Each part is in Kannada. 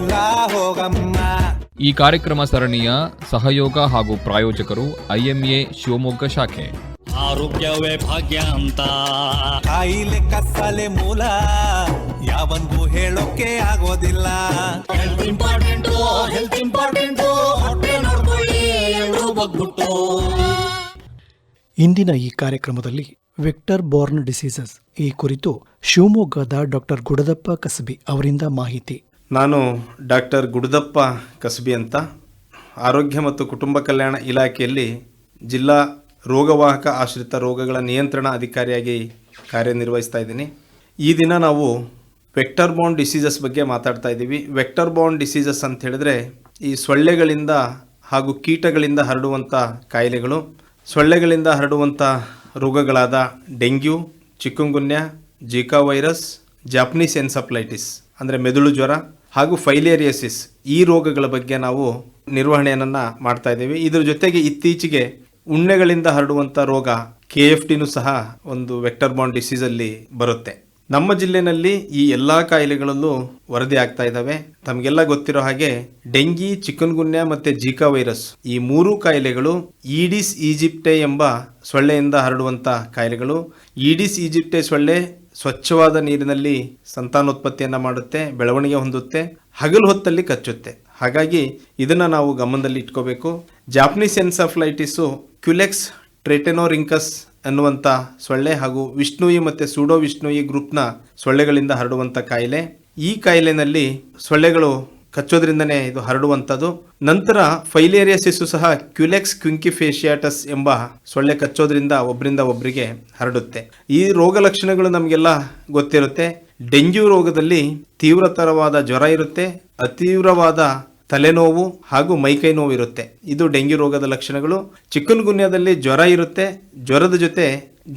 ಹೋಗಮ್ಮ. ಈ ಕಾರ್ಯಕ್ರಮ ಸರಣಿಯ ಸಹಯೋಗ ಹಾಗೂ ಪ್ರಾಯೋಜಕರು ಐಎಂಎ ಶಿವಮೊಗ್ಗ ಶಾಖೆ. ಆರೋಗ್ಯವೇ ಭಾಗ್ಯ ಅಂತ. ಕಾಯಿಲೆ ಕತ್ತಲೆ ಮೂಲ ಯಾವಂದು ಹೇಳೋಕೆ ಆಗೋದಿಲ್ಲ. ಹೆಲ್ತ್ ಇಂಪಾರ್ಟೆಂಟ್ ಹೆಲ್ತ್ ಇಂಪಾರ್ಟೆಂಟ್ ಹೊಟ್ಟೆ ನೋಡ್ಕೊಳ್ಳಿ ಎಲ್ರೂ ಬಗ್ಬಿಟ್ಟು ಇಂದಿನ ಈ ಕಾರ್ಯಕ್ರಮದಲ್ಲಿ ವೆಕ್ಟರ್ ಬೋರ್ನ್ ಡಿಸೀಸಸ್ ಈ ಕುರಿತು ಶಿವಮೊಗ್ಗದ ಡಾಕ್ಟರ್ ಗುಡದಪ್ಪ ಕಸಬಿ ಅವರಿಂದ ಮಾಹಿತಿ. ನಾನು ಡಾಕ್ಟರ್ ಗುಡದಪ್ಪ ಕಸಬಿ ಅಂತ. ಆರೋಗ್ಯ ಮತ್ತು ಕುಟುಂಬ ಕಲ್ಯಾಣ ಇಲಾಖೆಯಲ್ಲಿ ಜಿಲ್ಲಾ ರೋಗವಾಹಕ ಆಶ್ರಿತ ರೋಗಗಳ ನಿಯಂತ್ರಣ ಅಧಿಕಾರಿಯಾಗಿ ಕಾರ್ಯನಿರ್ವಹಿಸ್ತಾ ಇದ್ದೀನಿ. ಈ ದಿನ ನಾವು ವೆಕ್ಟರ್ ಬೌಂಡ್ ಡಿಸೀಸಸ್ ಬಗ್ಗೆ ಮಾತಾಡ್ತಾ ಇದ್ದೀವಿ. ವೆಕ್ಟರ್ ಬೌಂಡ್ ಡಿಸೀಸಸ್ ಅಂತ ಹೇಳಿದ್ರೆ ಈ ಸೊಳ್ಳೆಗಳಿಂದ ಹಾಗೂ ಕೀಟಗಳಿಂದ ಹರಡುವಂಥ ಕಾಯಿಲೆಗಳು, ಸೊಳ್ಳೆಗಳಿಂದ ಹರಡುವಂಥ ರೋಗಗಳಾದ dengue, chikungunya Zika virus, Japanese encephalitis ಅಂದರೆ ಮೆದುಳು ಜ್ವರ ಹಾಗೂ ಫೈಲೇರಿಯಸಿಸ್ ಈ ರೋಗಗಳ ಬಗ್ಗೆ ನಾವು ನಿರ್ವಹಣೆಯನ್ನು ಮಾಡ್ತಾ ಇದ್ದೀವಿ. ಇದರ ಜೊತೆಗೆ ಇತ್ತೀಚೆಗೆ ಉಣ್ಣೆಗಳಿಂದ ಹರಡುವಂಥ ರೋಗ ಕೆ ಎಫ್ ಟಿನೂ ಸಹ ಒಂದು ವೆಕ್ಟರ್ ಬಾಂಡ್ ಡಿಸೀಸಲ್ಲಿ ಬರುತ್ತೆ. ನಮ್ಮ ಜಿಲ್ಲೆನಲ್ಲಿ ಈ ಎಲ್ಲಾ ಕಾಯಿಲೆಗಳಲ್ಲೂ ವರದಿ ಆಗ್ತಾ ಇದ್ದಾವೆ. ತಮಗೆಲ್ಲ ಗೊತ್ತಿರೋ ಹಾಗೆ ಡೆಂಗಿ, ಚಿಕನ್ಗುನ್ಯ ಮತ್ತೆ ಜಿಕಾ ವೈರಸ್ ಈ ಮೂರು ಕಾಯಿಲೆಗಳು ಈಡಿಸ್ ಈಜಿಪ್ಟೆ ಎಂಬ ಸೊಳ್ಳೆಯಿಂದ ಹರಡುವಂತ ಕಾಯಿಲೆಗಳು. ಈಡಿಸ್ ಈಜಿಪ್ಟೆ ಸೊಳ್ಳೆ ಸ್ವಚ್ಛವಾದ ನೀರಿನಲ್ಲಿ ಸಂತಾನೋತ್ಪತ್ತಿಯನ್ನು ಮಾಡುತ್ತೆ, ಬೆಳವಣಿಗೆ ಹೊಂದುತ್ತೆ, ಹಗಲು ಹೊತ್ತಲ್ಲಿ ಕಚ್ಚುತ್ತೆ. ಹಾಗಾಗಿ ಇದನ್ನು ನಾವು ಗಮನದಲ್ಲಿ ಇಟ್ಕೋಬೇಕು. ಜಾಪನೀಸ್ ಎನ್ಸಫ್ಲೈಟಿಸು ಕ್ಯುಲೆಕ್ಸ್ ಟ್ರೆಟೆನೋರಿಂಕಸ್ ಅನ್ನುವಂಥ ಸೊಳ್ಳೆ ಹಾಗೂ ವಿಷ್ಣುಯಿ ಮತ್ತು ಸೂಡೋ ವಿಷ್ಣುಯಿ ಗ್ರೂಪ್ನ ಸೊಳ್ಳೆಗಳಿಂದ ಹರಡುವಂಥ ಕಾಯಿಲೆ. ಈ ಕಾಯಿಲೆನಲ್ಲಿ ಸೊಳ್ಳೆಗಳು ಕಚ್ಚೋದ್ರಿಂದನೇ ಇದು ಹರಡುವಂಥದ್ದು. ನಂತರ ಫೈಲೇರಿಯಸಿಸ್ಸು ಸಹ ಕ್ಯುಲೆಕ್ಸ್ ಕ್ವಿಂಕಿಫೇಷಿಯಾಟಸ್ ಎಂಬ ಸೊಳ್ಳೆ ಕಚ್ಚೋದ್ರಿಂದ ಒಬ್ಬರಿಂದ ಒಬ್ಬರಿಗೆ ಹರಡುತ್ತೆ. ಈ ರೋಗ ಲಕ್ಷಣಗಳು ನಮಗೆಲ್ಲ ಗೊತ್ತಿರುತ್ತೆ. ಡೆಂಗ್ಯೂ ರೋಗದಲ್ಲಿ ತೀವ್ರತರವಾದ ಜ್ವರ ಇರುತ್ತೆ. ಅತೀವ್ರವಾದ ತಲೆನೋವು ಹಾಗೂ ಮೈಕೈ ನೋವು ಇರುತ್ತೆ ಇದು ಡೆಂಗ್ಯೂ ರೋಗದ ಲಕ್ಷಣಗಳು. ಚಿಕನ್ ಗುನ್ಯಾದಲ್ಲಿ ಜ್ವರ ಇರುತ್ತೆ. ಜ್ವರದ ಜೊತೆ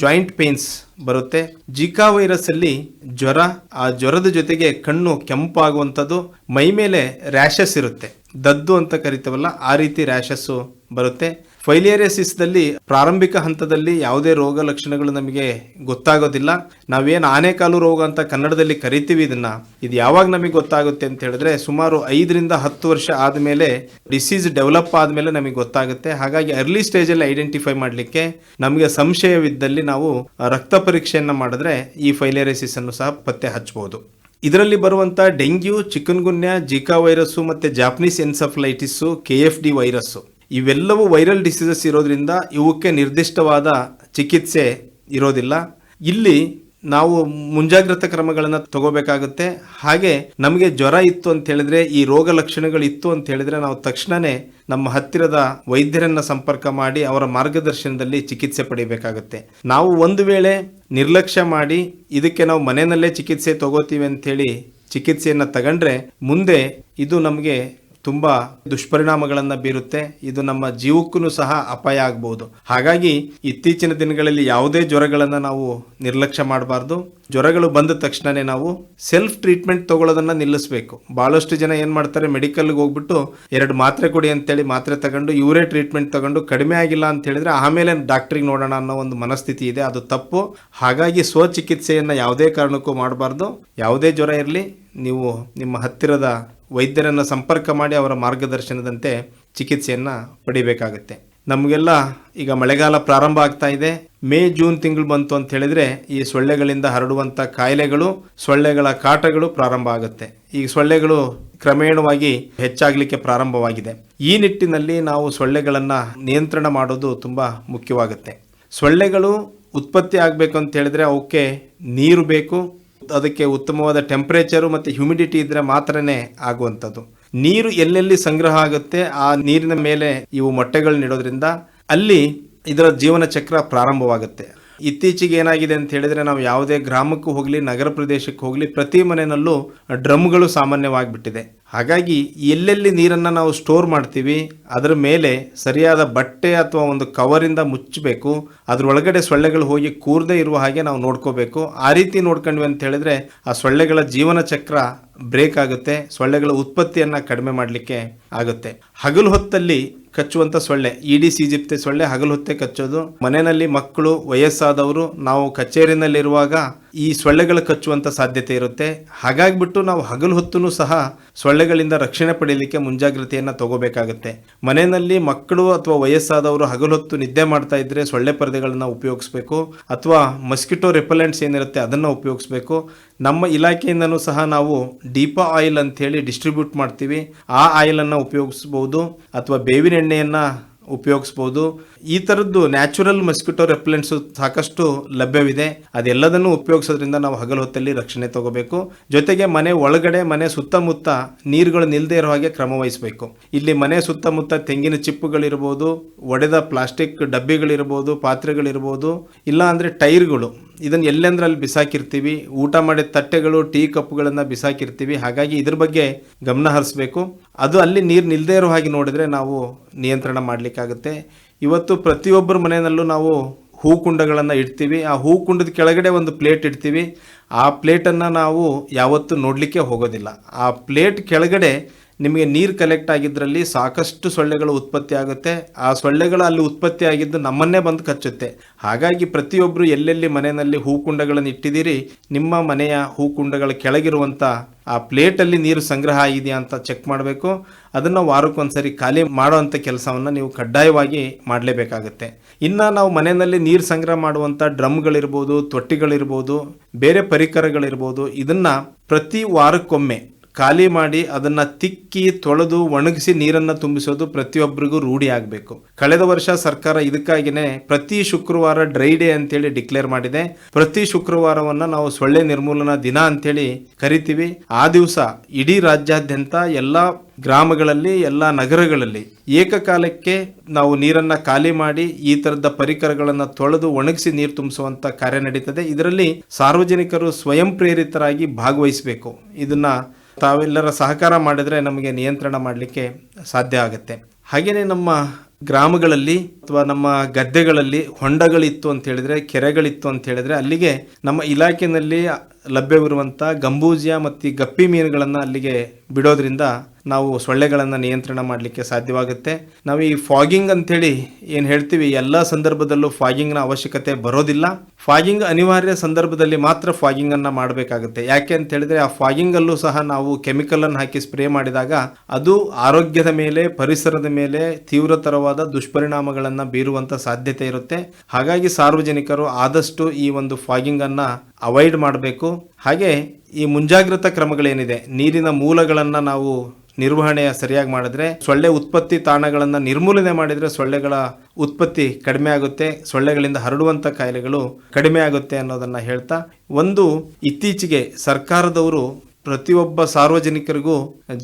ಜಾಯಿಂಟ್ ಪೇನ್ಸ್ ಬರುತ್ತೆ. ಜಿಕಾ ವೈರಸ್ ಅಲ್ಲಿ ಜ್ವರ, ಆ ಜ್ವರದ ಜೊತೆಗೆ ಕಣ್ಣು ಕೆಂಪಾಗುವಂಥದ್ದು, ಮೈ ಮೇಲೆ ರ್ಯಾಷಸ್ ಇರುತ್ತೆ. ದದ್ದು ಅಂತ ಕರಿತವಲ್ಲ, ಆ ರೀತಿ ರ್ಯಾಷಸ್ಸು ಬರುತ್ತೆ. ಫೈಲಿಯರಿಯಸಿಸ್ದಲ್ಲಿ ಪ್ರಾರಂಭಿಕ ಹಂತದಲ್ಲಿ ಯಾವುದೇ ರೋಗ ಲಕ್ಷಣಗಳು ನಮಗೆ ಗೊತ್ತಾಗೋದಿಲ್ಲ. ನಾವೇನು ಆನೆಕಾಲು ರೋಗ ಅಂತ ಕನ್ನಡದಲ್ಲಿ ಕರಿತೀವಿ ಇದನ್ನ. ಇದು ಯಾವಾಗ ನಮಗೆ ಗೊತ್ತಾಗುತ್ತೆ ಅಂತ ಹೇಳಿದ್ರೆ ಸುಮಾರು ಐದರಿಂದ ಹತ್ತು ವರ್ಷ ಆದಮೇಲೆ ಡಿಸೀಸ್ ಡೆವಲಪ್ ಆದಮೇಲೆ ನಮಗೆ ಗೊತ್ತಾಗುತ್ತೆ. ಹಾಗಾಗಿ ಅರ್ಲಿ ಸ್ಟೇಜಲ್ಲಿ ಐಡೆಂಟಿಫೈ ಮಾಡಲಿಕ್ಕೆ ನಮಗೆ ಸಂಶಯವಿದ್ದಲ್ಲಿ ನಾವು ರಕ್ತ ಪರೀಕ್ಷೆಯನ್ನು ಮಾಡಿದ್ರೆ ಈ ಫೈಲಿಯರಿಸಿಸ್ ಅನ್ನು ಸಹ ಪತ್ತೆ ಹಚ್ಚಬಹುದು. ಇದರಲ್ಲಿ ಬರುವಂಥ ಡೆಂಗ್ಯೂ, ಚಿಕನ್ಗುನ್ಯಾ ಜಿಕಾ ವೈರಸ್ಸು ಮತ್ತು Japanese encephalitis, K F D virus. ಇವೆಲ್ಲವೂ ವೈರಲ್ ಡಿಸೀಸಸ್ ಇರೋದ್ರಿಂದ ಇವಕ್ಕೆ ನಿರ್ದಿಷ್ಟವಾದ ಚಿಕಿತ್ಸೆ ಇರೋದಿಲ್ಲ. ಇಲ್ಲಿ ನಾವು ಮುಂಜಾಗ್ರತಾ ಕ್ರಮಗಳನ್ನು ತಗೋಬೇಕಾಗುತ್ತೆ. ಹಾಗೆ ನಮಗೆ ಜ್ವರ ಇತ್ತು ಅಂತ ಹೇಳಿದ್ರೆ, ಈ ರೋಗ ಲಕ್ಷಣಗಳು ಇತ್ತು ಅಂತ ಹೇಳಿದ್ರೆ ನಾವು ತಕ್ಷಣನೇ ನಮ್ಮ ಹತ್ತಿರದ ವೈದ್ಯರನ್ನ ಸಂಪರ್ಕ ಮಾಡಿ ಅವರ ಮಾರ್ಗದರ್ಶನದಲ್ಲಿ ಚಿಕಿತ್ಸೆ ಪಡೆಯಬೇಕಾಗುತ್ತೆ ನಾವು ಒಂದು ವೇಳೆ ನಿರ್ಲಕ್ಷ್ಯ ಮಾಡಿ ಇದಕ್ಕೆ ನಾವು ಮನೆಯಲ್ಲೇ ಚಿಕಿತ್ಸೆ ತಗೋತೀವಿ ಅಂತೇಳಿ ಚಿಕಿತ್ಸೆಯನ್ನು ತಗೊಂಡ್ರೆ ಮುಂದೆ ಇದು ನಮಗೆ ತುಂಬ ದುಷ್ಪರಿಣಾಮಗಳನ್ನು ಬೀರುತ್ತೆ. ಇದು ನಮ್ಮ ಜೀವಕ್ಕೂ ಸಹ ಅಪಾಯ ಆಗಬಹುದು ಹಾಗಾಗಿ ಇತ್ತೀಚಿನ ದಿನಗಳಲ್ಲಿ ಯಾವುದೇ ಜ್ವರಗಳನ್ನು ನಾವು ನಿರ್ಲಕ್ಷ್ಯ ಮಾಡಬಾರ್ದು. ಜ್ವರಗಳು ಬಂದ ತಕ್ಷಣನೇ ನಾವು ಸೆಲ್ಫ್ ಟ್ರೀಟ್ಮೆಂಟ್ ತಗೊಳ್ಳೋದನ್ನು ನಿಲ್ಲಿಸಬೇಕು. ಬಹಳಷ್ಟು ಜನ ಏನು ಮಾಡ್ತಾರೆ ಮೆಡಿಕಲ್ಗೆ ಹೋಗ್ಬಿಟ್ಟು ಎರಡು ಮಾತ್ರೆ ಕೊಡಿ ಅಂತೇಳಿ ಮಾತ್ರೆ ತಗೊಂಡು, ಇವರೇ ಟ್ರೀಟ್ಮೆಂಟ್ ತಗೊಂಡು ಕಡಿಮೆ ಆಗಿಲ್ಲ ಅಂತ ಹೇಳಿದ್ರೆ ಆಮೇಲೆ ಡಾಕ್ಟ್ರಿಗೆ ನೋಡೋಣ ಅನ್ನೋ ಒಂದು ಮನಸ್ಥಿತಿ ಇದೆ. ಅದು ತಪ್ಪು. ಹಾಗಾಗಿ ಸ್ವಚಿಕಿತ್ಸೆಯನ್ನು ಯಾವುದೇ ಕಾರಣಕ್ಕೂ ಮಾಡಬಾರ್ದು. ಯಾವುದೇ ಜ್ವರ ಇರಲಿ, ನೀವು ನಿಮ್ಮ ಹತ್ತಿರದ ವೈದ್ಯರನ್ನು ಸಂಪರ್ಕ ಮಾಡಿ ಅವರ ಮಾರ್ಗದರ್ಶನದಂತೆ ಚಿಕಿತ್ಸೆಯನ್ನು ಪಡಿಬೇಕಾಗುತ್ತೆ. ನಮಗೆಲ್ಲ ಈಗ ಮಳೆಗಾಲ ಪ್ರಾರಂಭ ಆಗ್ತಾ ಇದೆ. ಮೇ, ಜೂನ್ ತಿಂಗಳು ಬಂತು ಅಂತ ಹೇಳಿದ್ರೆ ಈ ಸೊಳ್ಳೆಗಳಿಂದ ಹರಡುವಂಥ ಕಾಯಿಲೆಗಳು, ಸೊಳ್ಳೆಗಳ ಕಾಟಗಳು ಪ್ರಾರಂಭ ಆಗುತ್ತೆ. ಈ ಸೊಳ್ಳೆಗಳು ಕ್ರಮೇಣವಾಗಿ ಹೆಚ್ಚಾಗಲಿಕ್ಕೆ ಪ್ರಾರಂಭವಾಗಿದೆ. ಈ ನಿಟ್ಟಿನಲ್ಲಿ ನಾವು ಸೊಳ್ಳೆಗಳನ್ನು ನಿಯಂತ್ರಣ ಮಾಡೋದು ತುಂಬ ಮುಖ್ಯವಾಗುತ್ತೆ. ಸೊಳ್ಳೆಗಳು ಉತ್ಪತ್ತಿ ಆಗಬೇಕು ಅಂತ ಹೇಳಿದ್ರೆ ಅವಕ್ಕೆ ನೀರು ಬೇಕು ಅದಕ್ಕೆ ಉತ್ತಮವಾದ ಟೆಂಪರೇಚರು ಮತ್ತು ಹ್ಯುಮಿಡಿಟಿ ಇದ್ರೆ ಮಾತ್ರನೇ ಆಗುವಂಥದ್ದು. ನೀರು ಎಲ್ಲೆಲ್ಲಿ ಸಂಗ್ರಹ ಆಗುತ್ತೆ, ಆ ನೀರಿನ ಮೇಲೆ ಇವು ಮೊಟ್ಟೆಗಳು ಇಡೋದ್ರಿಂದ ಅಲ್ಲಿ ಇದರ ಜೀವನ ಚಕ್ರ ಪ್ರಾರಂಭವಾಗುತ್ತೆ. ಇತ್ತೀಚೆಗೆ ಏನಾಗಿದೆ ಅಂತ ಹೇಳಿದ್ರೆ ನಾವು ಯಾವುದೇ ಗ್ರಾಮಕ್ಕೂ ಹೋಗಲಿ, ನಗರ ಪ್ರದೇಶಕ್ಕೆ ಹೋಗಲಿ, ಪ್ರತಿ ಮನೆಯಲ್ಲೂ ಡ್ರಮ್ಗಳು ಸಾಮಾನ್ಯವಾಗಿಬಿಟ್ಟಿದೆ ಹಾಗಾಗಿ ಎಲ್ಲೆಲ್ಲಿ ನೀರನ್ನು ನಾವು ಸ್ಟೋರ್ ಮಾಡ್ತೀವಿ, ಅದರ ಮೇಲೆ ಸರಿಯಾದ ಬಟ್ಟೆ ಅಥವಾ ಒಂದು ಕವರಿಂದ ಮುಚ್ಚಬೇಕು. ಅದ್ರೊಳಗಡೆ ಸೊಳ್ಳೆಗಳು ಹೋಗಿ ಕೂರದೇ ಇರುವ ಹಾಗೆ ನಾವು ನೋಡ್ಕೋಬೇಕು. ಆ ರೀತಿ ನೋಡ್ಕೊಂಡ್ವಿ ಅಂತ ಹೇಳಿದ್ರೆ ಆ ಸೊಳ್ಳೆಗಳ ಜೀವನ ಚಕ್ರ ಬ್ರೇಕ್ ಆಗುತ್ತೆ, ಸೊಳ್ಳೆಗಳ ಉತ್ಪತ್ತಿಯನ್ನು ಕಡಿಮೆ ಮಾಡಲಿಕ್ಕೆ ಆಗುತ್ತೆ. ಹಗಲು ಹೊತ್ತಲ್ಲಿ ಕಚ್ಚುವಂಥ ಸೊಳ್ಳೆ ಇಡಿ ಸಿಜಿಪ್ತೆ ಸೊಳ್ಳೆ ಹಗಲು ಹೊತ್ತೆ ಕಚ್ಚೋದು. ಮನೆಯಲ್ಲಿ ಮಕ್ಕಳು, ವಯಸ್ಸಾದವರು, ನಾವು ಕಚೇರಿನಲ್ಲಿರುವಾಗ ಈ ಸೊಳ್ಳೆಗಳು ಕಚ್ಚುವಂಥ ಸಾಧ್ಯತೆ ಇರುತ್ತೆ. ಹಾಗಾಗಿಬಿಟ್ಟು ನಾವು ಹಗಲು ಹೊತ್ತೂ ಸಹ ಸೊಳ್ಳೆಗಳಿಂದ ರಕ್ಷಣೆ ಪಡೆಯಲಿಕ್ಕೆ ಮುಂಜಾಗ್ರತೆಯನ್ನು ತಗೋಬೇಕಾಗುತ್ತೆ. ಮನೆಯಲ್ಲಿ ಮಕ್ಕಳು ಅಥವಾ ವಯಸ್ಸಾದವರು ಹಗಲು ಹೊತ್ತು ನಿದ್ದೆ ಮಾಡ್ತಾ ಇದ್ರೆ ಸೊಳ್ಳೆ ಪರದೆಗಳನ್ನು ಉಪಯೋಗಿಸ್ಬೇಕು. ಅಥವಾ ಮಸ್ಕಿಟೋ ರೆಪಲೆಂಟ್ಸ್ ಏನಿರುತ್ತೆ ಅದನ್ನು ಉಪಯೋಗಿಸ್ಬೇಕು. ನಮ್ಮ ಇಲಾಖೆಯಿಂದನೂ ಸಹ ನಾವು ಡೀಪಾ ಆಯಿಲ್ ಅಂತೇಳಿ ಡಿಸ್ಟ್ರಿಬ್ಯೂಟ್ ಮಾಡ್ತೀವಿ. ಆ ಆಯಿಲನ್ನು ಉಪಯೋಗಿಸ್ಬೋದು ಅಥವಾ ಬೇವಿನ ಎಣ್ಣೆಯನ್ನು ಉಪಯೋಗಿಸ್ಬೋದು. ಈ ಥರದ್ದು ನ್ಯಾಚುರಲ್ ಮಸ್ಕಿಟೋ ರೆಪ್ಲೆಂಟ್ಸು ಸಾಕಷ್ಟು ಲಭ್ಯವಿದೆ. ಅದೆಲ್ಲದನ್ನು ಉಪಯೋಗಿಸೋದ್ರಿಂದ ನಾವು ಹಗಲು ಹೊತ್ತಲ್ಲಿ ರಕ್ಷಣೆ ತಗೋಬೇಕು. ಜೊತೆಗೆ ಮನೆ ಒಳಗಡೆ, ಮನೆ ಸುತ್ತಮುತ್ತ ನೀರುಗಳು ನಿಲ್ಲದೆ ಇರೋ ಹಾಗೆ ಕ್ರಮ ವಹಿಸಬೇಕು. ಇಲ್ಲಿ ಮನೆ ಸುತ್ತಮುತ್ತ ತೆಂಗಿನ ಚಿಪ್ಪುಗಳಿರ್ಬೋದು, ಒಡೆದ ಪ್ಲಾಸ್ಟಿಕ್ ಡಬ್ಬಿಗಳಿರ್ಬೋದು, ಪಾತ್ರೆಗಳಿರ್ಬೋದು ಇಲ್ಲ ಅಂದರೆ ಟೈರ್ಗಳು. ಇದನ್ನು ಎಲ್ಲೆಂದ್ರೆ ಅಲ್ಲಿ ಬಿಸಾಕಿರ್ತೀವಿ? ಊಟ ಮಾಡಿದ ತಟ್ಟೆಗಳು, ಟೀ ಕಪ್ಗಳನ್ನು ಬಿಸಾಕಿರ್ತೀವಿ. ಹಾಗಾಗಿ ಇದ್ರ ಬಗ್ಗೆ ಗಮನ ಹರಿಸ್ಬೇಕು. ಅದು ಅಲ್ಲಿ ನೀರು ನಿಲ್ಲದೇ ಇರೋ ಹಾಗೆ ನೋಡಿದರೆ ನಾವು ನಿಯಂತ್ರಣ ಮಾಡಲಿಕ್ಕಾಗುತ್ತೆ. ಇವತ್ತು ಪ್ರತಿಯೊಬ್ಬರ ಮನೆಯಲ್ಲೂ ನಾವು ಹೂಕುಂಡಗಳನ್ನು ಇಡ್ತೀವಿ. ಆ ಹೂಕುಂಡದ ಕೆಳಗಡೆ ಒಂದು ಪ್ಲೇಟ್ ಇಡ್ತೀವಿ. ಆ ಪ್ಲೇಟನ್ನು ನಾವು ಯಾವತ್ತೂ ನೋಡಲಿಕ್ಕೆ ಹೋಗೋದಿಲ್ಲ. ಆ ಪ್ಲೇಟ್ ಕೆಳಗಡೆ ನಿಮಗೆ ನೀರು ಕಲೆಕ್ಟ್ ಆಗಿದ್ರಲ್ಲಿ ಸಾಕಷ್ಟು ಸೊಳ್ಳೆಗಳು ಉತ್ಪತ್ತಿ ಆಗುತ್ತೆ. ಆ ಸೊಳ್ಳೆಗಳು ಅಲ್ಲಿ ಉತ್ಪತ್ತಿ ಆಗಿದ್ದು ನಮ್ಮನ್ನೇ ಬಂದು ಕಚ್ಚುತ್ತೆ. ಹಾಗಾಗಿ ಪ್ರತಿಯೊಬ್ಬರು ಎಲ್ಲೆಲ್ಲಿ ಮನೆಯಲ್ಲಿ ಹೂಕುಂಡಗಳನ್ನು ಇಟ್ಟಿದ್ದೀರಿ, ನಿಮ್ಮ ಮನೆಯ ಹೂಕುಂಡಗಳ ಕೆಳಗಿರುವಂಥ ಆ ಪ್ಲೇಟಲ್ಲಿ ನೀರು ಸಂಗ್ರಹ ಆಗಿದೆಯಾ ಅಂತ ಚೆಕ್ ಮಾಡಬೇಕು. ಅದನ್ನು ವಾರಕ್ಕೊಂದ್ಸರಿ ಖಾಲಿ ಮಾಡುವಂಥ ಕೆಲಸವನ್ನು ನೀವು ಕಡ್ಡಾಯವಾಗಿ ಮಾಡಲೇಬೇಕಾಗುತ್ತೆ. ಇನ್ನು ನಾವು ಮನೆಯಲ್ಲಿ ನೀರು ಸಂಗ್ರಹ ಮಾಡುವಂಥ ಡ್ರಮ್ಗಳಿರ್ಬೋದು, ತೊಟ್ಟಿಗಳಿರ್ಬೋದು, ಬೇರೆ ಪರಿಕರಗಳಿರ್ಬೋದು, ಇದನ್ನು ಪ್ರತಿ ವಾರಕ್ಕೊಮ್ಮೆ ಖಾಲಿ ಮಾಡಿ ಅದನ್ನ ತಿಕ್ಕಿ ತೊಳೆದು ಒಣಗಿಸಿ ನೀರನ್ನ ತುಂಬಿಸೋದು ಪ್ರತಿಯೊಬ್ಬರಿಗೂ ರೂಢಿ ಆಗಬೇಕು. ಕಳೆದ ವರ್ಷ ಸರ್ಕಾರ ಇದಕ್ಕಾಗಿನೇ ಪ್ರತಿ ಶುಕ್ರವಾರ ಡ್ರೈ ಡೇ ಅಂತೇಳಿ ಡಿಕ್ಲೇರ್ ಮಾಡಿದೆ. ಪ್ರತಿ ಶುಕ್ರವಾರವನ್ನ ನಾವು ಸೊಳ್ಳೆ ನಿರ್ಮೂಲನಾ ದಿನ ಅಂತೇಳಿ ಕರಿತೀವಿ. ಆ ದಿವಸ ಇಡೀ ರಾಜ್ಯಾದ್ಯಂತ ಎಲ್ಲ ಗ್ರಾಮಗಳಲ್ಲಿ, ಎಲ್ಲ ನಗರಗಳಲ್ಲಿ ಏಕಕಾಲಕ್ಕೆ ನಾವು ನೀರನ್ನ ಖಾಲಿ ಮಾಡಿ ಈ ತರದ ಪರಿಕರಗಳನ್ನು ತೊಳೆದು ಒಣಗಿಸಿ ನೀರು ತುಂಬಿಸುವಂತ ಕಾರ್ಯ ನಡೀತದೆ. ಇದರಲ್ಲಿ ಸಾರ್ವಜನಿಕರು ಸ್ವಯಂ ಪ್ರೇರಿತರಾಗಿ ಭಾಗವಹಿಸಬೇಕು. ಇದನ್ನ ತಾವೆಲ್ಲರ ಸಹಕಾರ ಮಾಡಿದರೆ ನಮಗೆ ನಿಯಂತ್ರಣ ಮಾಡಲಿಕ್ಕೆ ಸಾಧ್ಯ ಆಗುತ್ತೆ. ಹಾಗೆಯೇ ನಮ್ಮ ಗ್ರಾಮಗಳಲ್ಲಿ ಅಥವಾ ನಮ್ಮ ಗದ್ದೆಗಳಲ್ಲಿ ಹೊಂಡಗಳಿತ್ತು ಅಂತ ಹೇಳಿದರೆ, ಕೆರೆಗಳಿತ್ತು ಅಂತ ಹೇಳಿದರೆ ಅಲ್ಲಿಗೆ ನಮ್ಮ ಇಲಾಖೆಯಲ್ಲಿ ಲಭ್ಯವಿರುವಂಥ ಗಂಬೂಜಿಯ ಮತ್ತು ಗಪ್ಪಿ ಮೀನುಗಳನ್ನು ಅಲ್ಲಿಗೆ ಬಿಡೋದ್ರಿಂದ ನಾವು ಸೊಳ್ಳೆಗಳನ್ನು ನಿಯಂತ್ರಣ ಮಾಡಲಿಕ್ಕೆ ಸಾಧ್ಯವಾಗುತ್ತೆ. ನಾವು ಈ ಫಾಗಿಂಗ್ ಅಂಥೇಳಿ ಏನು ಹೇಳ್ತೀವಿ ಎಲ್ಲ ಸಂದರ್ಭದಲ್ಲೂ ಫಾಗಿಂಗ್ನ ಅವಶ್ಯಕತೆ ಬರೋದಿಲ್ಲ. ಫಾಗಿಂಗ್ ಅನಿವಾರ್ಯ ಸಂದರ್ಭದಲ್ಲಿ ಮಾತ್ರ ಫಾಗಿಂಗನ್ನು ಮಾಡಬೇಕಾಗುತ್ತೆ. ಯಾಕೆ ಅಂತ ಹೇಳಿದ್ರೆ, ಆ ಫಾಗಿಂಗಲ್ಲೂ ಸಹ ನಾವು ಕೆಮಿಕಲನ್ನು ಹಾಕಿ ಸ್ಪ್ರೇ ಮಾಡಿದಾಗ ಅದು ಆರೋಗ್ಯದ ಮೇಲೆ, ಪರಿಸರದ ಮೇಲೆ ತೀವ್ರತರವಾದ ದುಷ್ಪರಿಣಾಮಗಳನ್ನು ಬೀರುವಂಥ ಸಾಧ್ಯತೆ ಇರುತ್ತೆ. ಹಾಗಾಗಿ ಸಾರ್ವಜನಿಕರು ಆದಷ್ಟು ಈ ಒಂದು ಫಾಗಿಂಗನ್ನು ಅವಾಯ್ಡ್ ಮಾಡಬೇಕು. ಹಾಗೆ ಈ ಮುಂಜಾಗ್ರತಾ ಕ್ರಮಗಳೇನಿದೆ? ನೀರಿನ ಮೂಲಗಳನ್ನು ನಾವು ನಿರ್ವಹಣೆ ಸರಿಯಾಗಿ ಮಾಡಿದ್ರೆ, ಸೊಳ್ಳೆ ಉತ್ಪತ್ತಿ ತಾಣಗಳನ್ನು ನಿರ್ಮೂಲನೆ ಮಾಡಿದರೆ ಸೊಳ್ಳೆಗಳ ಉತ್ಪತ್ತಿ ಕಡಿಮೆ ಆಗುತ್ತೆ, ಸೊಳ್ಳೆಗಳಿಂದ ಹರಡುವಂಥ ಕಾಯಿಲೆಗಳು ಕಡಿಮೆ ಆಗುತ್ತೆ ಅನ್ನೋದನ್ನು ಹೇಳ್ತಾ, ಒಂದು ಇತ್ತೀಚೆಗೆ ಸರ್ಕಾರದವರು ಪ್ರತಿಯೊಬ್ಬ ಸಾರ್ವಜನಿಕರಿಗೂ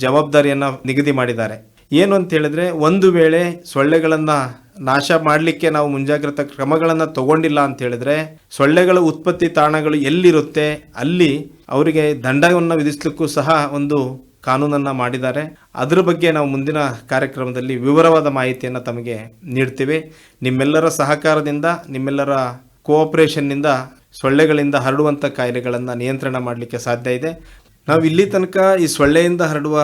ಜವಾಬ್ದಾರಿಯನ್ನು ನಿಗದಿ ಮಾಡಿದ್ದಾರೆ. ಏನು ಅಂತ ಹೇಳಿದ್ರೆ, ಒಂದು ವೇಳೆ ಸೊಳ್ಳೆಗಳನ್ನು ನಾಶ ಮಾಡಲಿಕ್ಕೆ ನಾವು ಮುಂಜಾಗ್ರತಾ ಕ್ರಮಗಳನ್ನು ತಗೊಂಡಿಲ್ಲ ಅಂತ ಹೇಳಿದ್ರೆ, ಸೊಳ್ಳೆಗಳ ಉತ್ಪತ್ತಿ ತಾಣಗಳು ಎಲ್ಲಿರುತ್ತೆ, ಅಲ್ಲಿ ಅವರಿಗೆ ದಂಡವನ್ನು ವಿಧಿಸಲಿಕ್ಕೂ ಸಹ ಒಂದು ಕಾನೂನನ್ನು ಮಾಡಿದ್ದಾರೆ. ಅದರ ಬಗ್ಗೆ ನಾವು ಮುಂದಿನ ಕಾರ್ಯಕ್ರಮದಲ್ಲಿ ವಿವರವಾದ ಮಾಹಿತಿಯನ್ನು ತಮಗೆ ನೀಡ್ತೀವಿ. ನಿಮ್ಮೆಲ್ಲರ ಸಹಕಾರದಿಂದ, ನಿಮ್ಮೆಲ್ಲರ ಕೋಆಪರೇಷನ್ನಿಂದ ಸೊಳ್ಳೆಗಳಿಂದ ಹರಡುವಂಥ ಕಾಯಿಲೆಗಳನ್ನು ನಿಯಂತ್ರಣ ಮಾಡಲಿಕ್ಕೆ ಸಾಧ್ಯ ಇದೆ. ನಾವು ಇಲ್ಲಿ ತನಕ ಈ ಸೊಳ್ಳೆಯಿಂದ ಹರಡುವ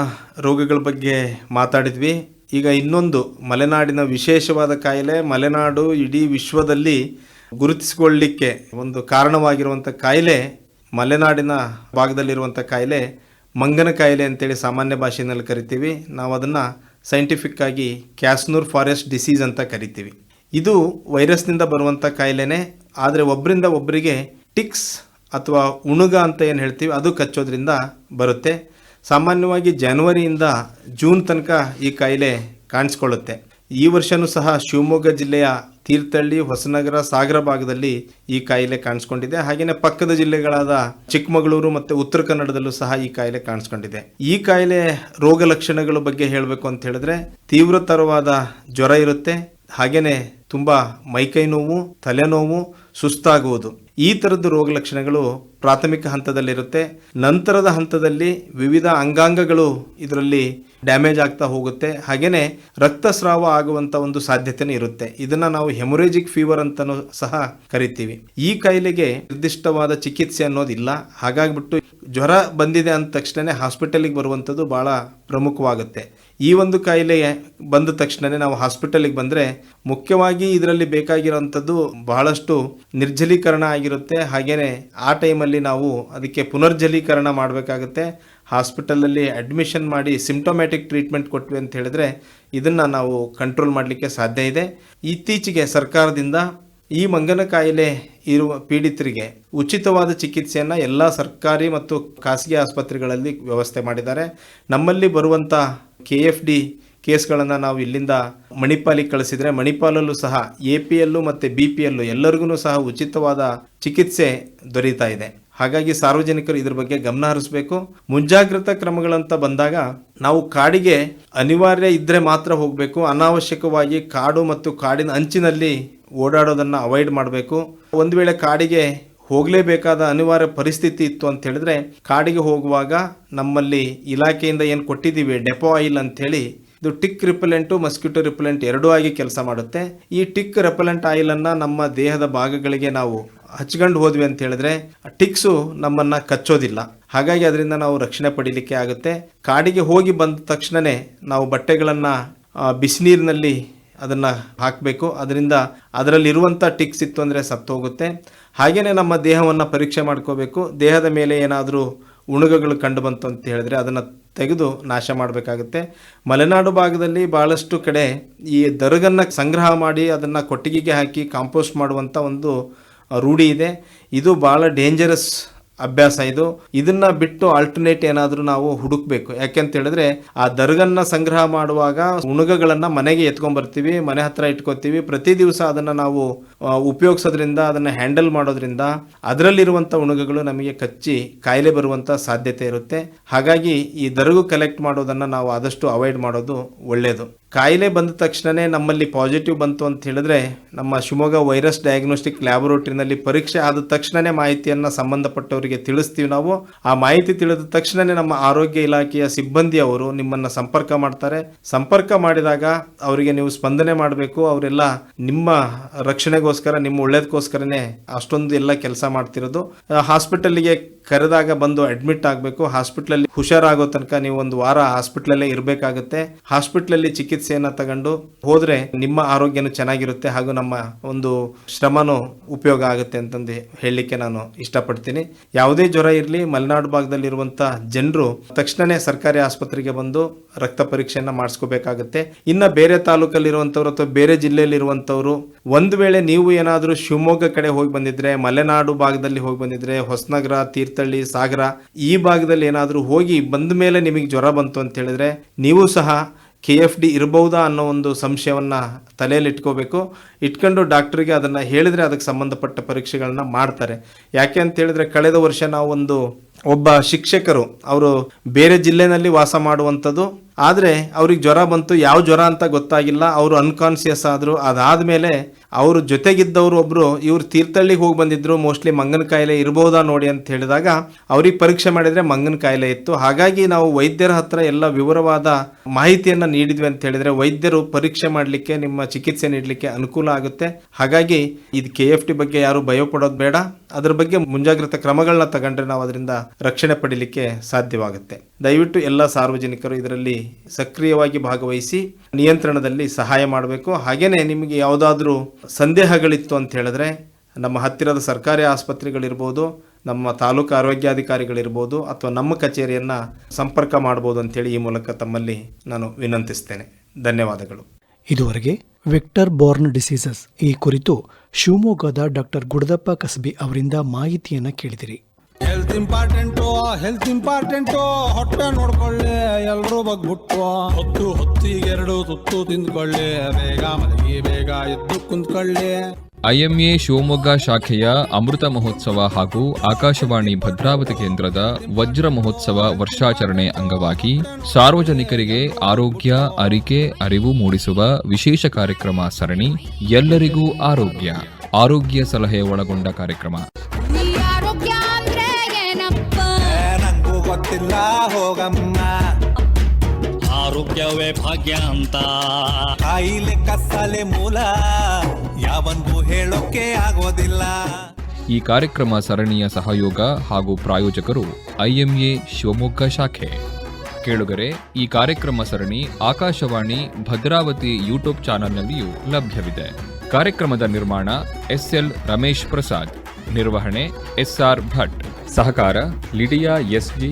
ರೋಗಗಳ ಬಗ್ಗೆ ಮಾತಾಡಿದ್ವಿ. ಈಗ ಇನ್ನೊಂದು ಮಲೆನಾಡಿನ ವಿಶೇಷವಾದ ಕಾಯಿಲೆ, ಮಲೆನಾಡು ಇಡೀ ವಿಶ್ವದಲ್ಲಿ ಗುರುತಿಸಿಕೊಳ್ಳಲಿಕ್ಕೆ ಒಂದು ಕಾರಣವಾಗಿರುವಂಥ ಕಾಯಿಲೆ, ಮಲೆನಾಡಿನ ಭಾಗದಲ್ಲಿರುವಂಥ ಕಾಯಿಲೆ, ಮಂಗನ ಕಾಯಿಲೆ ಅಂತೇಳಿ ಸಾಮಾನ್ಯ ಭಾಷೆಯಲ್ಲಿ ಕರಿತೀವಿ. ನಾವು ಅದನ್ನು ಸೈಂಟಿಫಿಕ್ ಆಗಿ ಕ್ಯಾಸ್ನೂರ್ ಫಾರೆಸ್ಟ್ ಡಿಸೀಸ್ ಅಂತ ಕರಿತೀವಿ. ಇದು ವೈರಸ್ನಿಂದ ಬರುವಂಥ ಕಾಯಿಲೆನೇ. ಆದರೆ ಒಬ್ಬರಿಂದ ಒಬ್ಬರಿಗೆ ಟಿಕ್ಸ್ ಅಥವಾ ಉಣುಗ ಅಂತ ಏನು ಹೇಳ್ತೀವಿ, ಅದು ಕಚ್ಚೋದ್ರಿಂದ ಬರುತ್ತೆ. ಸಾಮಾನ್ಯವಾಗಿ ಜನವರಿಯಿಂದ ಜೂನ್ ತನಕ ಈ ಕಾಯಿಲೆ ಕಾಣಿಸ್ಕೊಳ್ಳುತ್ತೆ. ಈ ವರ್ಷವೂ ಸಹ ಶಿವಮೊಗ್ಗ ಜಿಲ್ಲೆಯ ತೀರ್ಥಹಳ್ಳಿ, ಹೊಸನಗರ, ಸಾಗರ ಭಾಗದಲ್ಲಿ ಈ ಕಾಯಿಲೆ ಕಾಣಿಸ್ಕೊಂಡಿದೆ. ಹಾಗೆಯೇ ಪಕ್ಕದ ಜಿಲ್ಲೆಗಳಾದ ಚಿಕ್ಕಮಗಳೂರು ಮತ್ತು ಉತ್ತರ ಕನ್ನಡದಲ್ಲೂ ಸಹ ಈ ಕಾಯಿಲೆ ಕಾಣಿಸ್ಕೊಂಡಿದೆ. ಈ ಕಾಯಿಲೆ ರೋಗ ಲಕ್ಷಣಗಳ ಬಗ್ಗೆ ಹೇಳಬೇಕು ಅಂತ ಹೇಳಿದ್ರೆ ತೀವ್ರತರವಾದ ಜ್ವರ ಇರುತ್ತೆ. ಹಾಗೆಯೇ ತುಂಬ ಮೈಕೈ ನೋವು, ತಲೆನೋವು ಸುಸ್ತಾಗುವುದು. ಈ ಥರದ್ದು ರೋಗ ಲಕ್ಷಣಗಳು ಪ್ರಾಥಮಿಕ ಹಂತದಲ್ಲಿರುತ್ತೆ. ನಂತರದ ಹಂತದಲ್ಲಿ ವಿವಿಧ ಅಂಗಾಂಗಗಳು ಇದರಲ್ಲಿ ಡ್ಯಾಮೇಜ್ ಆಗ್ತಾ ಹೋಗುತ್ತೆ. ಹಾಗೆಯೇ ರಕ್ತಸ್ರಾವ ಆಗುವಂಥ ಒಂದು ಸಾಧ್ಯತೆನೂ ಇರುತ್ತೆ. ಇದನ್ನು ನಾವು ಹೆಮೊರೇಜಿಕ್ ಫೀವರ್ ಅಂತಲೂ ಸಹ ಕರಿತೀವಿ. ಈ ಕಾಯಿಲೆಗೆ ನಿರ್ದಿಷ್ಟವಾದ ಚಿಕಿತ್ಸೆ ಅನ್ನೋದಿಲ್ಲ. ಹಾಗಾಗ್ಬಿಟ್ಟು ಜ್ವರ ಬಂದಿದೆ ಅಂದ ತಕ್ಷಣ ಹಾಸ್ಪಿಟಲಿಗೆ ಬರುವಂಥದ್ದು ಭಾಳ ಪ್ರಮುಖವಾಗುತ್ತೆ. ಈ ಒಂದು ಕಾಯಿಲೆ ಬಂದ ತಕ್ಷಣವೇ ನಾವು ಹಾಸ್ಪಿಟಲಿಗೆ ಬಂದರೆ ಮುಖ್ಯವಾಗಿ ಇದರಲ್ಲಿ ಬೇಕಾಗಿರೋವಂಥದ್ದು ಬಹಳಷ್ಟು ನಿರ್ಜಲೀಕರಣ ಆಗಿರುತ್ತೆ. ಹಾಗೆಯೇ ಆ ಟೈಮಲ್ಲಿ ನಾವು ಅದಕ್ಕೆ ಪುನರ್ಜಲೀಕರಣ ಮಾಡಬೇಕಾಗುತ್ತೆ. ಹಾಸ್ಪಿಟಲಲ್ಲಿ ಅಡ್ಮಿಷನ್ ಮಾಡಿ ಸಿಂಟೊಮ್ಯಾಟಿಕ್ ಟ್ರೀಟ್ಮೆಂಟ್ ಕೊಟ್ವಿ ಅಂತ ಹೇಳಿದ್ರೆ ಇದನ್ನು ನಾವು ಕಂಟ್ರೋಲ್ ಮಾಡಲಿಕ್ಕೆ ಸಾಧ್ಯ ಇದೆ. ಇತ್ತೀಚೆಗೆ ಸರ್ಕಾರದಿಂದ ಈ ಮಂಗನ ಕಾಯಿಲೆ ಇರುವ ಪೀಡಿತರಿಗೆ ಉಚಿತವಾದ ಚಿಕಿತ್ಸೆಯನ್ನು ಎಲ್ಲ ಸರ್ಕಾರಿ ಮತ್ತು ಖಾಸಗಿ ಆಸ್ಪತ್ರೆಗಳಲ್ಲಿ ವ್ಯವಸ್ಥೆ ಮಾಡಿದ್ದಾರೆ. ನಮ್ಮಲ್ಲಿ ಬರುವಂಥ ಕೆ ಎಫ್ ಡಿ ಕೇಸ್ಗಳನ್ನು ನಾವು ಇಲ್ಲಿಂದ ಮಣಿಪಾಲಿಗೆ ಕಳಿಸಿದರೆ ಮಣಿಪಾಲಲ್ಲೂ ಸಹ ಎ ಪಿ ಎಲ್ಲು ಮತ್ತು ಬಿ ಪಿ ಎಲ್ಲು ಎಲ್ಲರಿಗೂ ಸಹ ಉಚಿತವಾದ ಚಿಕಿತ್ಸೆ ದೊರೀತಾ ಇದೆ. ಹಾಗಾಗಿ ಸಾರ್ವಜನಿಕರು ಇದ್ರ ಬಗ್ಗೆ ಗಮನ ಹರಿಸಬೇಕು. ಮುಂಜಾಗ್ರತಾ ಕ್ರಮಗಳಂತ ಬಂದಾಗ ನಾವು ಕಾಡಿಗೆ ಅನಿವಾರ್ಯ ಇದ್ದರೆ ಮಾತ್ರ ಹೋಗಬೇಕು. ಅನಾವಶ್ಯಕವಾಗಿ ಕಾಡು ಮತ್ತು ಕಾಡಿನ ಅಂಚಿನಲ್ಲಿ ಓಡಾಡೋದನ್ನು ಅವಾಯ್ಡ್ ಮಾಡಬೇಕು. ಒಂದು ವೇಳೆ ಕಾಡಿಗೆ ಹೋಗಲೇಬೇಕಾದ ಅನಿವಾರ್ಯ ಪರಿಸ್ಥಿತಿ ಇತ್ತು ಅಂತ ಹೇಳಿದ್ರೆ, ಕಾಡಿಗೆ ಹೋಗುವಾಗ ನಮ್ಮಲ್ಲಿ ಇಲಾಖೆಯಿಂದ ಏನು ಕೊಟ್ಟಿದ್ದೀವಿ, ಡೆಪೋ ಆಯಿಲ್ ಅಂಥೇಳಿ, ಇದು ಟಿಕ್ ರಿಪೆಲೆಂಟು, ಮಸ್ಕಿಟೋ ರಿಪೆಲೆಂಟ್ ಎರಡೂ ಆಗಿ ಕೆಲಸ ಮಾಡುತ್ತೆ. ಈ ಟಿಕ್ ರೆಪೆಲೆಂಟ್ ಆಯಿಲನ್ನು ನಮ್ಮ ದೇಹದ ಭಾಗಗಳಿಗೆ ನಾವು ಹಚ್ಕೊಂಡು ಹೋದ್ವಿ ಅಂತ ಹೇಳಿದ್ರೆ ಟಿಕ್ಸು ನಮ್ಮನ್ನ ಕಚ್ಚೋದಿಲ್ಲ. ಹಾಗಾಗಿ ಅದರಿಂದ ನಾವು ರಕ್ಷಣೆ ಪಡೀಲಿಕ್ಕೆ ಆಗುತ್ತೆ. ಕಾಡಿಗೆ ಹೋಗಿ ಬಂದ ತಕ್ಷಣವೇ ನಾವು ಬಟ್ಟೆಗಳನ್ನು ಬಿಸಿನೀರಿನಲ್ಲಿ ಅದನ್ನು ಹಾಕಬೇಕು. ಅದರಿಂದ ಅದರಲ್ಲಿರುವಂಥ ಟಿಕ್ಸ್ ಇತ್ತು ಅಂದರೆ ಸತ್ತೋಗುತ್ತೆ. ಹಾಗೆಯೇ ನಮ್ಮ ದೇಹವನ್ನು ಪರೀಕ್ಷೆ ಮಾಡ್ಕೋಬೇಕು. ದೇಹದ ಮೇಲೆ ಏನಾದರೂ ಉಣುಗಗಳು ಕಂಡು ಬಂತು ಅಂತ ಹೇಳಿದ್ರೆ ಅದನ್ನು ತೆಗೆದು ನಾಶ ಮಾಡಬೇಕಾಗುತ್ತೆ. ಮಲೆನಾಡು ಭಾಗದಲ್ಲಿ ಭಾಳಷ್ಟು ಕಡೆ ಈ ದರಗನ್ನು ಸಂಗ್ರಹ ಮಾಡಿ ಅದನ್ನು ಕೊಟ್ಟಿಗೆಗೆ ಹಾಕಿ ಕಾಂಪೋಸ್ಟ್ ಮಾಡುವಂಥ ಒಂದು ರೂಢಿ ಇದೆ. ಇದು ಭಾಳ ಡೇಂಜರಸ್ ಅಭ್ಯಾಸ ಇದು. ಇದನ್ನ ಬಿಟ್ಟು ಆಲ್ಟರ್ನೇಟ್ ಏನಾದರೂ ನಾವು ಹುಡುಕ್ಬೇಕು. ಯಾಕೆಂತ ಹೇಳಿದ್ರೆ, ಆ ದರ್ಗನ್ನ ಸಂಗ್ರಹ ಮಾಡುವಾಗ ಉಣುಗಗಳನ್ನ ಮನೆಗೆ ಎತ್ಕೊಂಡ್ ಬರ್ತೀವಿ ಮನೆ ಹತ್ರ ಇಟ್ಕೋತೀವಿ. ಪ್ರತಿ ದಿವಸ ಅದನ್ನ ನಾವು ಉಪಯೋಗಿಸೋದ್ರಿಂದ, ಅದನ್ನ ಹ್ಯಾಂಡಲ್ ಮಾಡೋದ್ರಿಂದ ಅದರಲ್ಲಿರುವಂಥ ಉಣುಗಗಳು ನಮಗೆ ಕಚ್ಚಿ ಕಾಯಿಲೆ ಬರುವಂಥ ಸಾಧ್ಯತೆ ಇರುತ್ತೆ. ಹಾಗಾಗಿ ಈ ದರಗು ಕಲೆಕ್ಟ್ ಮಾಡೋದನ್ನ ನಾವು ಆದಷ್ಟು ಅವಾಯ್ಡ್ ಮಾಡೋದು ಒಳ್ಳೆಯದು ಕಾಯಿಲೆ ಬಂದ ತಕ್ಷಣನೇ ನಮ್ಮಲ್ಲಿ ಪಾಸಿಟಿವ್ ಬಂತು ಅಂತ ಹೇಳಿದ್ರೆ, ನಮ್ಮ ಶಿವಮೊಗ್ಗ ವೈರಸ್ ಡಯಾಗ್ನೋಸ್ಟಿಕ್ ಲ್ಯಾಬೊರೇಟರಿನಲ್ಲಿ ಪರೀಕ್ಷೆ ಆದ ತಕ್ಷಣನೇ ಮಾಹಿತಿಯನ್ನು ಸಂಬಂಧಪಟ್ಟವರಿಗೆ ತಿಳಿಸ್ತೀವಿ ನಾವು. ಆ ಮಾಹಿತಿ ತಿಳಿದ ತಕ್ಷಣನೇ ನಮ್ಮ ಆರೋಗ್ಯ ಇಲಾಖೆಯ ಸಿಬ್ಬಂದಿ ಅವರು ನಿಮ್ಮನ್ನ ಸಂಪರ್ಕ ಮಾಡ್ತಾರೆ. ಸಂಪರ್ಕ ಮಾಡಿದಾಗ ಅವರಿಗೆ ನೀವು ಸ್ಪಂದನೆ ಮಾಡಬೇಕು. ಅವರೆಲ್ಲ ನಿಮ್ಮ ರಕ್ಷಣೆಗೋಸ್ಕರ, ನಿಮ್ಮ ಒಳ್ಳೇದಕ್ಕೋಸ್ಕರನೇ ಅಷ್ಟೊಂದು ಎಲ್ಲ ಕೆಲಸ ಮಾಡ್ತಿರೋದು. ಹಾಸ್ಪಿಟಲ್ಗೆ ಕರೆದಾಗ ಬಂದು ಅಡ್ಮಿಟ್ ಆಗಬೇಕು. ಹಾಸ್ಪಿಟ್ಲಲ್ಲಿ ಹುಷಾರಾಗೋ ತನಕ ನೀವು ಒಂದು ವಾರ ಹಾಸ್ಪಿಟ್ಲಲ್ಲೇ ಇರಬೇಕಾಗುತ್ತೆ. ಹಾಸ್ಪಿಟ್ಲಲ್ಲಿ ಚಿಕಿತ್ಸೆಯನ್ನು ತಗೊಂಡು ಹೋದ್ರೆ ನಿಮ್ಮ ಆರೋಗ್ಯನೂ ಚೆನ್ನಾಗಿರುತ್ತೆ ಹಾಗೂ ನಮ್ಮ ಒಂದು ಶ್ರಮನೂ ಉಪಯೋಗ ಆಗುತ್ತೆ ಅಂತಂದು ಹೇಳಲಿಕ್ಕೆ ನಾನು ಇಷ್ಟಪಡ್ತೀನಿ. ಯಾವುದೇ ಜ್ವರ ಇರಲಿ, ಮಲೆನಾಡು ಭಾಗದಲ್ಲಿರುವಂಥ ಜನರು ತಕ್ಷಣನೇ ಸರ್ಕಾರಿ ಆಸ್ಪತ್ರೆಗೆ ಬಂದು ರಕ್ತ ಪರೀಕ್ಷೆಯನ್ನು ಮಾಡಿಸ್ಕೋಬೇಕಾಗುತ್ತೆ. ಇನ್ನು ಬೇರೆ ತಾಲೂಕಲ್ಲಿರುವಂಥವ್ರು ಅಥವಾ ಬೇರೆ ಜಿಲ್ಲೆಯಲ್ಲಿರುವಂಥವ್ರು ಒಂದು ವೇಳೆ ನೀವು ಏನಾದರೂ ಶಿವಮೊಗ್ಗ ಕಡೆ ಹೋಗಿ ಬಂದಿದ್ರೆ, ಮಲೆನಾಡು ಭಾಗದಲ್ಲಿ ಹೋಗಿ ಬಂದಿದ್ರೆ, ಹೊಸನಗರ, ತೀರ್ಥಹಳ್ಳಿ, ಸಾಗರ ಈ ಭಾಗದಲ್ಲಿ ಏನಾದರೂ ಹೋಗಿ ಬಂದ ಮೇಲೆ ನಿಮಗೆ ಜ್ವರ ಬಂತು ಅಂತ ಹೇಳಿದ್ರೆ, ನೀವು ಸಹ ಕೆ ಎಫ್ ಡಿ ಇರಬಹುದಾ ಅನ್ನೋ ಒಂದು ಸಂಶಯವನ್ನು ತಲೆಯಲ್ಲಿ ಇಟ್ಕೋಬೇಕು. ಇಟ್ಕೊಂಡು ಡಾಕ್ಟ್ರಿಗೆ ಅದನ್ನು ಹೇಳಿದರೆ ಅದಕ್ಕೆ ಸಂಬಂಧಪಟ್ಟ ಪರೀಕ್ಷೆಗಳನ್ನ ಮಾಡ್ತಾರೆ. ಯಾಕೆ ಅಂತ ಹೇಳಿದ್ರೆ, ಕಳೆದ ವರ್ಷ ನಾವು ಒಂದು ಒಬ್ಬ ಶಿಕ್ಷಕರು, ಅವರು ಬೇರೆ ಜಿಲ್ಲೆನಲ್ಲಿ ವಾಸ ಮಾಡುವಂಥದ್ದು, ಆದರೆ ಅವ್ರಿಗೆ ಜ್ವರ ಬಂತು, ಯಾವ ಜ್ವರ ಅಂತ ಗೊತ್ತಾಗಿಲ್ಲ, ಅವರು ಅನ್ಕಾನ್ಸಿಯಸ್ ಆದರು, ಅದಾದಮೇಲೆ ಅವರು ಜೊತೆಗಿದ್ದವರು ಒಬ್ಬರು ಇವರು ತೀರ್ಥಹಳ್ಳಿಗೆ ಹೋಗಿ ಬಂದಿದ್ರು ಮೋಸ್ಟ್ಲಿ ಮಂಗನ ಕಾಯಿಲೆ ಇರ್ಬೋದಾ ನೋಡಿ ಅಂತ ಹೇಳಿದಾಗ, ಅವ್ರಿಗೆ ಪರೀಕ್ಷೆ ಮಾಡಿದರೆ ಮಂಗನ ಕಾಯಿಲೆ ಇತ್ತು. ಹಾಗಾಗಿ ನಾವು ವೈದ್ಯರ ಹತ್ರ ಎಲ್ಲ ವಿವರವಾದ ಮಾಹಿತಿಯನ್ನು ನೀಡಿದ್ವಿ ಅಂತ ಹೇಳಿದರೆ, ವೈದ್ಯರು ಪರೀಕ್ಷೆ ಮಾಡಲಿಕ್ಕೆ, ನಿಮ್ಮ ಚಿಕಿತ್ಸೆ ನೀಡಲಿಕ್ಕೆ ಅನುಕೂಲ ಆಗುತ್ತೆ. ಹಾಗಾಗಿ ಇದು ಕೆ ಎಫ್ ಟಿ ಬಗ್ಗೆ ಯಾರು ಭಯ ಪಡೋದು ಬೇಡ. ಅದ್ರ ಬಗ್ಗೆ ಮುಂಜಾಗ್ರತಾ ಕ್ರಮಗಳನ್ನ ತಗೊಂಡ್ರೆ ನಾವು ಅದರಿಂದ ರಕ್ಷಣೆ ಪಡೀಲಿಕ್ಕೆ ಸಾಧ್ಯವಾಗುತ್ತೆ. ದಯವಿಟ್ಟು ಎಲ್ಲ ಸಾರ್ವಜನಿಕರು ಇದರಲ್ಲಿ ಸಕ್ರಿಯವಾಗಿ ಭಾಗವಹಿಸಿ ನಿಯಂತ್ರಣದಲ್ಲಿ ಸಹಾಯ ಮಾಡಬೇಕು. ಹಾಗೇನೆ ನಿಮಗೆ ಯಾವುದಾದ್ರೂ ಸಂದೇಹಗಳಿತ್ತು ಅಂತ ಹೇಳಿದ್ರೆ ನಮ್ಮ ಹತ್ತಿರದ ಸರ್ಕಾರಿ ಆಸ್ಪತ್ರೆಗಳಿರ್ಬೋದು, ನಮ್ಮ ತಾಲೂಕು ಆರೋಗ್ಯಾಧಿಕಾರಿಗಳಿರ್ಬೋದು ಅಥವಾ ನಮ್ಮ ಕಚೇರಿಯನ್ನ ಸಂಪರ್ಕ ಮಾಡ್ಬೋದು ಅಂತೇಳಿ ಈ ಮೂಲಕ ತಮ್ಮಲ್ಲಿ ನಾನು ವಿನಂತಿಸ್ತೇನೆ. ಧನ್ಯವಾದಗಳು. ಇದುವರೆಗೆ ವಿಕ್ಟರ್ ಬೋರ್ನ್ ಡಿಸೀಸಸ್ ಈ ಕುರಿತು ಶಿವಮೊಗ್ಗದ ಡಾಕ್ಟರ್ ಗುಡದಪ್ಪ ಕಸಬಿ ಅವರಿಂದ ಮಾಹಿತಿಯನ್ನು ಕೇಳಿದಿರಿ. ಹೆಲ್ತ್ ಇಂಪಾರ್ಟೆಂಟು ಹೆಲ್ತ್ ಇಂಪಾರ್ಟೆಂಟು ಹೊಟ್ಟೆ ನೋಡ್ಕೊಳ್ಳಿ, ಎಲ್ರೂ ಬಗ್ಬಿಟ್ಟು ಹೊತ್ತು ಹೊತ್ತಿಗೆರಡು ತುತ್ತು ತಿಂದ್ಕೊಳ್ಳಿ, ಬೇಗ ಮಲಗಿ, ಬೇಗ ಎದ್ದು ಕುಂತ್ಕೊಳ್ಳಿ. ಐಎಂಎ ಶಿವಮೊಗ್ಗ ಶಾಖೆಯ ಅಮೃತ ಮಹೋತ್ಸವ ಹಾಗೂ ಆಕಾಶವಾಣಿ ಭದ್ರಾವತಿ ಕೇಂದ್ರದ ವಜ್ರ ಮಹೋತ್ಸವ ವರ್ಷಾಚರಣೆ ಅಂಗವಾಗಿ ಸಾರ್ವಜನಿಕರಿಗೆ ಆರೋಗ್ಯ, ಅರಿಕೆ, ಅರಿವು ಮೂಡಿಸುವ ವಿಶೇಷ ಕಾರ್ಯಕ್ರಮ ಸರಣಿ ಎಲ್ಲರಿಗೂ ಆರೋಗ್ಯ ಆರೋಗ್ಯ ಸಲಹೆ ಒಳಗೊಂಡ ಕಾರ್ಯಕ್ರಮ. ಹೋಗಮ್ಮ ಆರೋಗ್ಯವೇ ಭಾಗ್ಯ ಅಂತ. ಕಾಯಿಲೆ ಕಸಲೆ ಮೂಲ ಯಾವನ್ಗೂ ಹೇಳೋಕೆ ಆಗೋದಿಲ್ಲ. ಈ ಕಾರ್ಯಕ್ರಮ ಸರಣಿಯ ಸಹಯೋಗ ಹಾಗೂ ಪ್ರಾಯೋಜಕರು ಐಎಂಎ ಶಿವಮೊಗ್ಗ ಶಾಖೆ. ಕೇಳುಗರೆ ಈ ಕಾರ್ಯಕ್ರಮ ಸರಣಿ ಆಕಾಶವಾಣಿ ಭದ್ರಾವತಿ ಯೂಟ್ಯೂಬ್ ಚಾನೆಲ್ನಲ್ಲಿಯೂ ಲಭ್ಯವಿದೆ. ಕಾರ್ಯಕ್ರಮದ ನಿರ್ಮಾಣ ಎಸ್ಎಲ್ ರಮೇಶ್ ಪ್ರಸಾದ್. ನಿರ್ವಹಣೆ ಎಸ್ಆರ್ ಭಟ್. ಸಹಕಾರ ಲಿಡಿಯಾ ಎಸ್ಜಿ